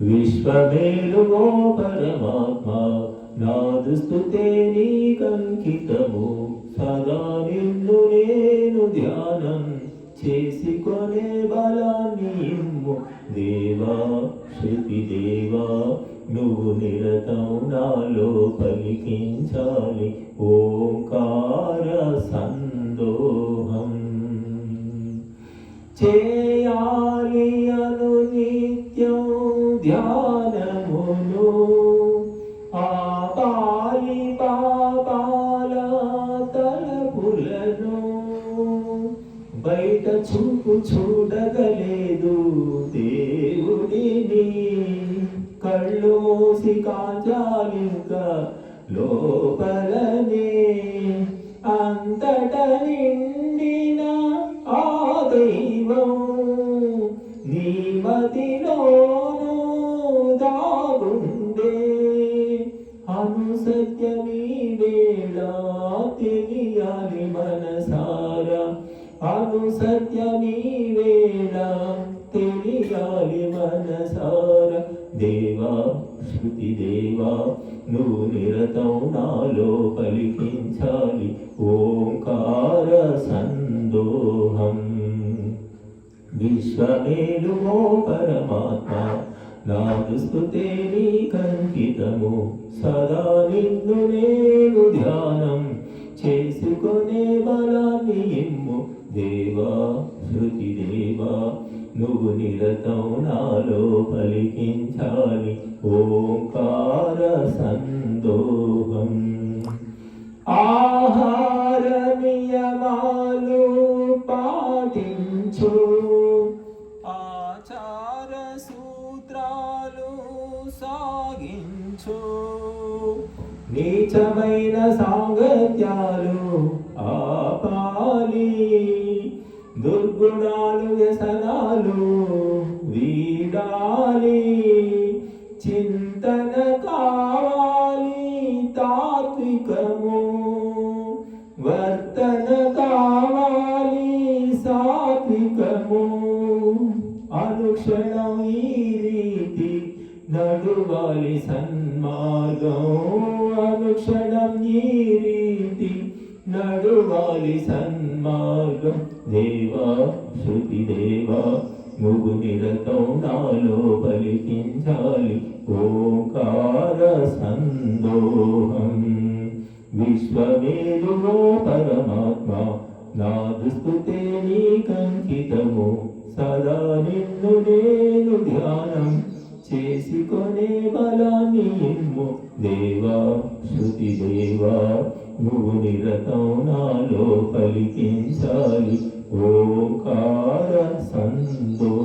విశ్వమేలుగో పరమాత్మ నాదు స్థుతే నీకంకితము. సదా నిన్ను నేను ధ్యానం చేసుకొనే బలాన్ని ఇమ్ము. దేవా శృతి దేవా నువ్వు నిరతం నాలో పలికించాలి. ఓంకార సందోహం. చే ధ్యానమును ఆపాయి పాపాల తలపులను. బయట చూపు చూడగలేదు దేవుడిని. కళ్ళు మూసి కాచాలింకా లోపలనే. అంతట నిండిన సత్యమీ వేళ తెలియాలి మనసారా అను సత్య వేళ తెలియాలి మనసార దేవా శృతి దేవా నువ్వు నిరతం నాలో పలికించాలి ఓంకార సందోహం. విశ్వమేలు పరమాత్మ నాదు స్తుతే నీకంకితము సదా నిన్ను నేను ధ్యానం చేసుకునే బలాన్ని ఇమ్ము. దేవా శృతి దేవా నువ్వు నిరతం నాలో పలికించాలి. ఓంకార సందోహం. ఆహార నియమాలు పాటించు. సాగించు నీచమైన సాంగత్యాలు ఆపాలి. దుర్గుణాలు వ్యసనాలు వీడాలి. చింతన కావాలి తాత్వికము. వర్తన కావాలి సాత్వికము. అనుక్షణం ఈ రీతి నడువాలి సన్న సన్మార్గం అనుక్షణం ఈ రీతి నడువాలి సన్మార్గం దేవా శృతి దేవా నువ్వు నిరతం నాలో పలికించాలి ఓంకార సందోహం విశ్వమేలుగో పరమాత్మ నాదు స్తుతే నీకంకితము సదా నిన్నునే దేవా శృతి దేవా నువ్వు నిరతం నాలో పలికించాలి. ఓంకార సందో